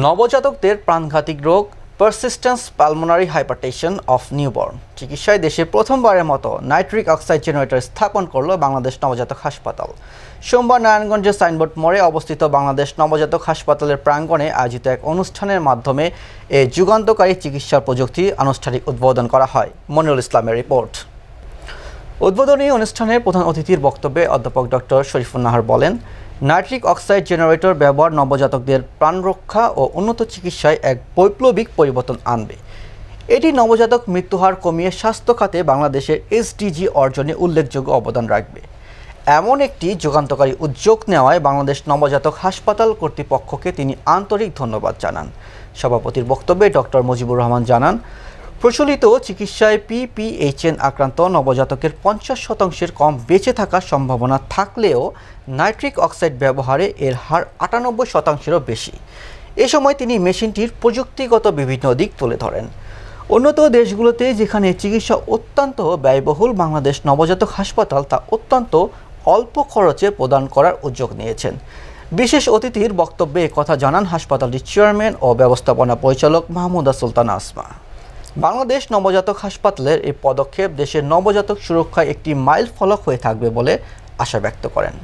নবজাতকদের প্রাণঘাতিক রোগ persistence pulmonary hypertension of newborn চিকিৎসায় দেশে প্রথমবারের মতো নাইট্রিক অক্সাইড জেনারেটর স্থাপন করল বাংলাদেশ নবজাতক হাসপাতাল। সোমবার নারায়ণগঞ্জের সাইনবোর্ড মোড়ে অবস্থিত বাংলাদেশ নবজাতক হাসপাতালের প্রাঙ্গণে আয়োজিত এক অনুষ্ঠানের মাধ্যমে এ যুগান্তকারী চিকিৎসার প্রযুক্তি আনুষ্ঠানিক উদ্বোধন করা হয়। মনিরুল ইসলামের রিপোর্ট। উদ্বোধনী অনুষ্ঠানে প্রধান অতিথির বক্তব্যে অধ্যাপক ডক্টর শরীফুন্নাহার বলেন নাইট্রিক অক্সাইড জেনারেটর ব্যবহার নবজাতকদের প্রাণরক্ষা ও উন্নত চিকিৎসায় এক বৈপ্লবিক পরিবর্তন আনবে। এটি নবজাতক মৃত্যুহার কমিয়ে স্বাস্থ্য খাতে বাংলাদেশের এসডিজি অর্জনে উল্লেখযোগ্য অবদান রাখবে। এমন একটি যুগান্তকারী উদ্যোগ নেওয়ায় বাংলাদেশ নবজাতক হাসপাতাল কর্তৃপক্ষকে তিনি আন্তরিক ধন্যবাদ জানান। সভাপতির বক্তব্যে ডক্টর মুজিবুর রহমান জানান প্রচলিত চিকিৎসায় পিপিএইচএন আক্রান্ত নবজাতকের পঞ্চাশ শতাংশের কম বেঁচে থাকার সম্ভাবনা থাকলেও নাইট্রিক অক্সাইড ব্যবহারে এর হার আটানব্বই শতাংশেরও বেশি। এ সময় তিনি মেশিনটির প্রযুক্তিগত বিভিন্ন দিক তুলে ধরেন। উন্নত দেশগুলোতে যেখানে চিকিৎসা অত্যন্ত ব্যয়বহুল, বাংলাদেশ নবজাতক হাসপাতাল তা অত্যন্ত অল্প খরচে প্রদান করার উদ্যোগ নিয়েছেন। বিশেষ অতিথির বক্তব্যে কথা জানান হাসপাতালটির চেয়ারম্যান ও ব্যবস্থাপনা পরিচালক মাহমুদা সুলতান আসমা। বাংলাদেশ নবজাতক হাসপাতালের এই পদক্ষেপ দেশের নবজাতক সুরক্ষায় একটি মাইল ফলক হয়ে থাকবে বলে আশা ব্যক্ত করেন।